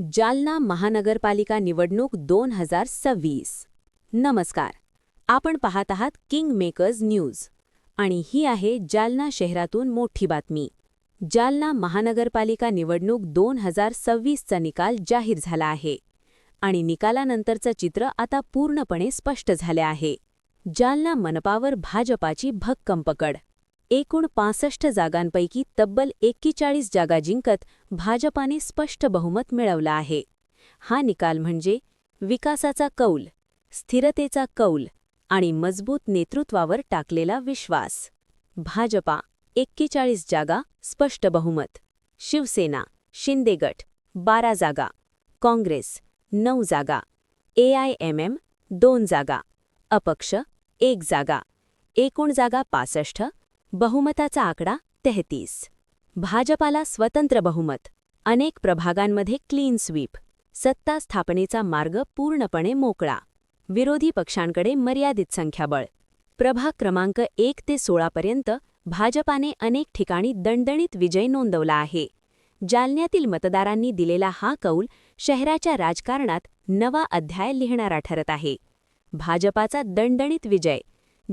जालना महानगरपालिका निवडणूक दोन हजार सव्वीस. नमस्कार. आपण पाहत आहात किंग मेकर्स न्यूज आणि ही आहे जालना शहरातून मोठी बातमी. जालना महानगरपालिका निवडणूक दोन हजार सव्वीसचा निकाल जाहीर झाला आहे. आणि निकालानंतरचं चित्र आता पूर्णपणे स्पष्ट झाले आहे. जालना मनपावर भाजपाची भक्कम पकड. एकूण पासष्ट जागांपैकी तब्बल एक्केचाळीस जागा जिंकत भाजपाने स्पष्ट बहुमत मिळवलं आहे. हा निकाल म्हणजे विकासाचा कौल स्थिरतेचा कौल आणि मजबूत नेतृत्वावर टाकलेला विश्वास. भाजपा एक्केचाळीस जागा स्पष्ट बहुमत. शिवसेना शिंदेगट बारा जागा. काँग्रेस नऊ जागा. एआयएमएम दोन जागा. अपक्ष एक जागा. एकूण जागा पासष्ट बहुमताचा आकडा तेहतीस. भाजपाला स्वतंत्र बहुमत. अनेक प्रभागांमध्ये क्लीन स्वीप. सत्ता स्थापनेचा मार्ग पूर्णपणे मोकळा. विरोधी पक्षांकडे मर्यादित संख्याबळ. प्रभाग क्रमांक एक ते सोळापर्यंत भाजपाने अनेक ठिकाणी दणदणीत विजय नोंदवला आहे. जालन्यातील मतदारांनी दिलेला हा कौल शहराच्या राजकारणात नवा अध्याय लिहिणारा ठरत आहे. भाजपाचा दणदणीत विजय.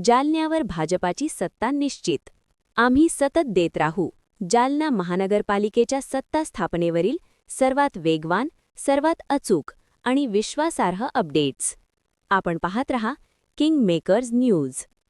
जालन्यावर भाजपाची सत्ता निश्चित. आम्ही सतत देत राहू. जालना महानगरपालिकेच्या सत्ता स्थापनेवरील सर्वात वेगवान सर्वात अचूक आणि विश्वासार्ह अपडेट्स. आपण पाहत रहा किंग मेकर्स न्यूज.